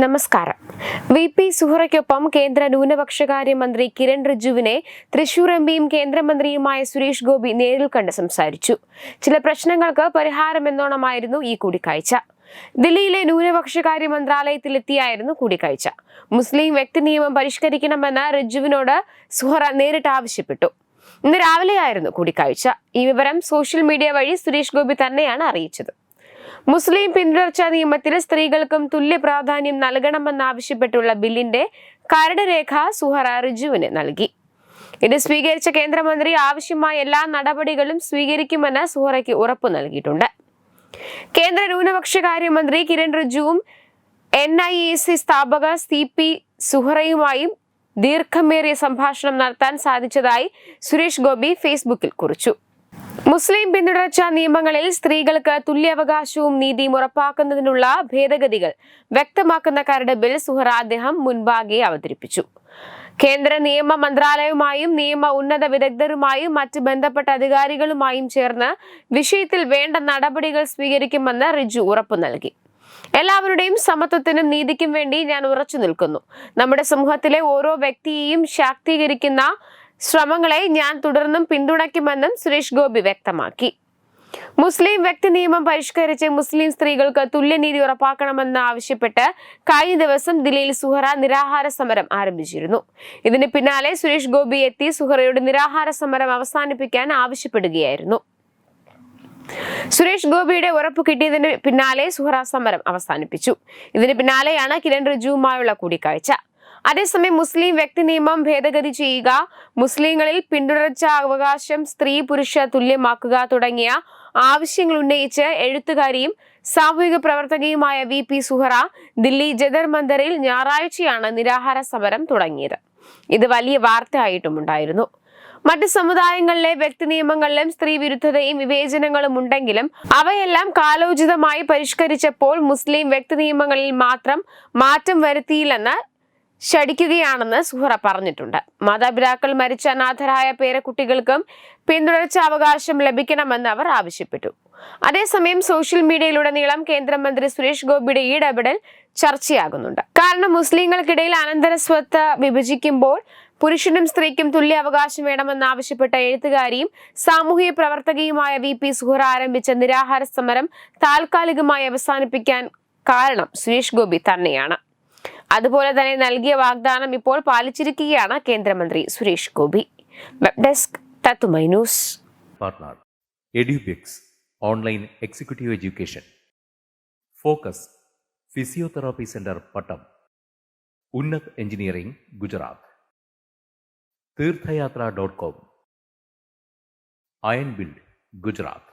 നമസ്കാരം. V P സുഹറയ്ക്കൊപ്പം കേന്ദ്ര ന്യൂനപക്ഷകാര്യമന്ത്രി കിരൺ റിജുവിനെ തൃശൂർ എം പിയും കേന്ദ്രമന്ത്രിയുമായ സുരേഷ് ഗോപി നേരിൽ കണ്ട് സംസാരിച്ചു. ചില പ്രശ്നങ്ങൾക്ക് പരിഹാരമെന്നോണമായിരുന്നു ഈ കൂടിക്കാഴ്ച. ദില്ലിയിലെ ന്യൂനപക്ഷകാര്യ മന്ത്രാലയത്തിലെത്തിയായിരുന്നു കൂടിക്കാഴ്ച. മുസ്ലിം വ്യക്തി നിയമം പരിഷ്കരിക്കണമെന്ന് റിജുവിനോട് സുഹറ നേരിട്ട് ആവശ്യപ്പെട്ടു. ഇന്ന് രാവിലെയായിരുന്നു കൂടിക്കാഴ്ച. ഈ വിവരം സോഷ്യൽ മീഡിയ വഴി സുരേഷ് ഗോപി തന്നെയാണ് അറിയിച്ചത്. മുസ്ലിം പിന്തുടർച്ചാ നിയമത്തിൽ സ്ത്രീകൾക്കും തുല്യ പ്രാധാന്യം നൽകണമെന്നാവശ്യപ്പെട്ടുള്ള ബില്ലിന്റെ കരട് രേഖ സുഹറ റിജുവിന് നൽകി. ഇത് സ്വീകരിച്ച കേന്ദ്രമന്ത്രി ആവശ്യമായ എല്ലാ നടപടികളും സ്വീകരിക്കുമെന്ന് സുഹറയ്ക്ക് ഉറപ്പു നൽകിയിട്ടുണ്ട്. കേന്ദ്ര ന്യൂനപക്ഷകാര്യമന്ത്രി കിരൺ റിജുവും എൻ ഐ എ സി സ്ഥാപക സി പി സുഹറയുമായും ദീർഘമേറിയ സംഭാഷണം നടത്താൻ സാധിച്ചതായി സുരേഷ് ഗോപി ഫേസ്ബുക്കിൽ കുറിച്ചു. മുസ്ലിം പിന്തുടർച്ചാ നിയമങ്ങളിൽ സ്ത്രീകൾക്ക് തുല്യാവകാശവും നീതിയും ഉറപ്പാക്കുന്നതിനുള്ള ഭേദഗതികൾ വ്യക്തമാക്കുന്ന കരട് ബിൽ സുഹറ അദ്ദേഹം മുൻപാകെ അവതരിപ്പിച്ചു. കേന്ദ്ര നിയമ മന്ത്രാലയവുമായും നിയമ ഉന്നത വിദഗ്ധരുമായും മറ്റ് ബന്ധപ്പെട്ട അധികാരികളുമായും ചേർന്ന് വിഷയത്തിൽ വേണ്ട നടപടികൾ സ്വീകരിക്കുമെന്ന് റിജു ഉറപ്പു നൽകി. എല്ലാവരുടെയും സമത്വത്തിനും നീതിക്കും വേണ്ടി ഞാൻ ഉറച്ചു നിൽക്കുന്നു. നമ്മുടെ സമൂഹത്തിലെ ഓരോ വ്യക്തിയെയും ശാക്തീകരിക്കുന്ന ശ്രമങ്ങളെ ഞാൻ തുടർന്നും പിന്തുണയ്ക്കുമെന്നും സുരേഷ് ഗോപി വ്യക്തമാക്കി. മുസ്ലിം വ്യക്തി നിയമം പരിഷ്കരിച്ച് മുസ്ലിം സ്ത്രീകൾക്ക് തുല്യനീതി ഉറപ്പാക്കണമെന്ന് ആവശ്യപ്പെട്ട് കഴിഞ്ഞ ദിവസം ദില്ലിയിൽ സുഹറ നിരാഹാര സമരം ആരംഭിച്ചിരുന്നു. ഇതിന് പിന്നാലെ സുരേഷ് ഗോപി എത്തി സുഹറയുടെ നിരാഹാര സമരം അവസാനിപ്പിക്കാൻ ആവശ്യപ്പെടുകയായിരുന്നു. സുരേഷ് ഗോപിയുടെ ഉറപ്പ് കിട്ടിയതിന് പിന്നാലെ സുഹറ സമരം അവസാനിപ്പിച്ചു. ഇതിന് പിന്നാലെയാണ് കിരൺ റിജുവുമായുള്ള കൂടിക്കാഴ്ച. അതേസമയം മുസ്ലിം വ്യക്തി നിയമം ഭേദഗതി ചെയ്യുക മുസ്ലിങ്ങളിൽ പിന്തുടർച്ച അവകാശം സ്ത്രീ പുരുഷ തുല്യമാക്കുക തുടങ്ങിയ ആവശ്യങ്ങൾ ഉന്നയിച്ച് എഴുത്തുകാരിയും സാമൂഹിക പ്രവർത്തകയുമായ വി പി സുഹറ ദില്ലി ജദർ മന്ദറിൽ ഞായറാഴ്ചയാണ് നിരാഹാര സമരം തുടങ്ങിയത്. ഇത് വലിയ വാർത്തയായിട്ടുമുണ്ടായിരുന്നു മറ്റ് സമുദായങ്ങളിലെ വ്യക്തി നിയമങ്ങളിലും സ്ത്രീ വിരുദ്ധതയും വിവേചനങ്ങളും ഉണ്ടെങ്കിലും അവയെല്ലാം കാലോചിതമായി പരിഷ്കരിച്ചപ്പോൾ മുസ്ലിം വ്യക്തി നിയമങ്ങളിൽ മാത്രം മാറ്റം വരുത്തിയില്ലെന്ന് ശടിക്കുകയാണെന്ന് സുഹറ പറഞ്ഞിട്ടുണ്ട്. മാതാപിതാക്കൾ മരിച്ച അനാഥരായ പേരക്കുട്ടികൾക്കും പിന്തുടർച്ച അവകാശം ലഭിക്കണമെന്ന് അവർ ആവശ്യപ്പെട്ടു. അതേസമയം സോഷ്യൽ മീഡിയയിലൂടെ മീഡിയയിലുടനീളം കേന്ദ്രമന്ത്രി സുരേഷ് ഗോപിയുടെ ഈ ഇടപെടൽ ചർച്ചയാകുന്നുണ്ട്. കാരണം മുസ്ലിങ്ങൾക്കിടയിൽ അനന്തര സ്വത്ത് വിഭജിക്കുമ്പോൾ പുരുഷനും സ്ത്രീക്കും തുല്യ അവകാശം വേണമെന്ന് ആവശ്യപ്പെട്ട എഴുത്തുകാരിയും സാമൂഹിക പ്രവർത്തകയുമായ വി പി സുഹറ ആരംഭിച്ച നിരാഹാര സമരം താൽക്കാലികമായി അവസാനിപ്പിക്കാൻ കാരണം സുരേഷ് ഗോപി തന്നെയാണ്. അതുപോലെ തന്നെ നൽകിയ വാഗ്ദാനം ഇപ്പോൾ പാലിച്ചിരിക്കുകയാണ് കേന്ദ്രമന്ത്രി Suresh Gopi. Web desk Tattvamayi news online executive education. Focus physiotherapy center Pattom Unnat engineering Gujarat Tirthayatra dot com iron build Gujarat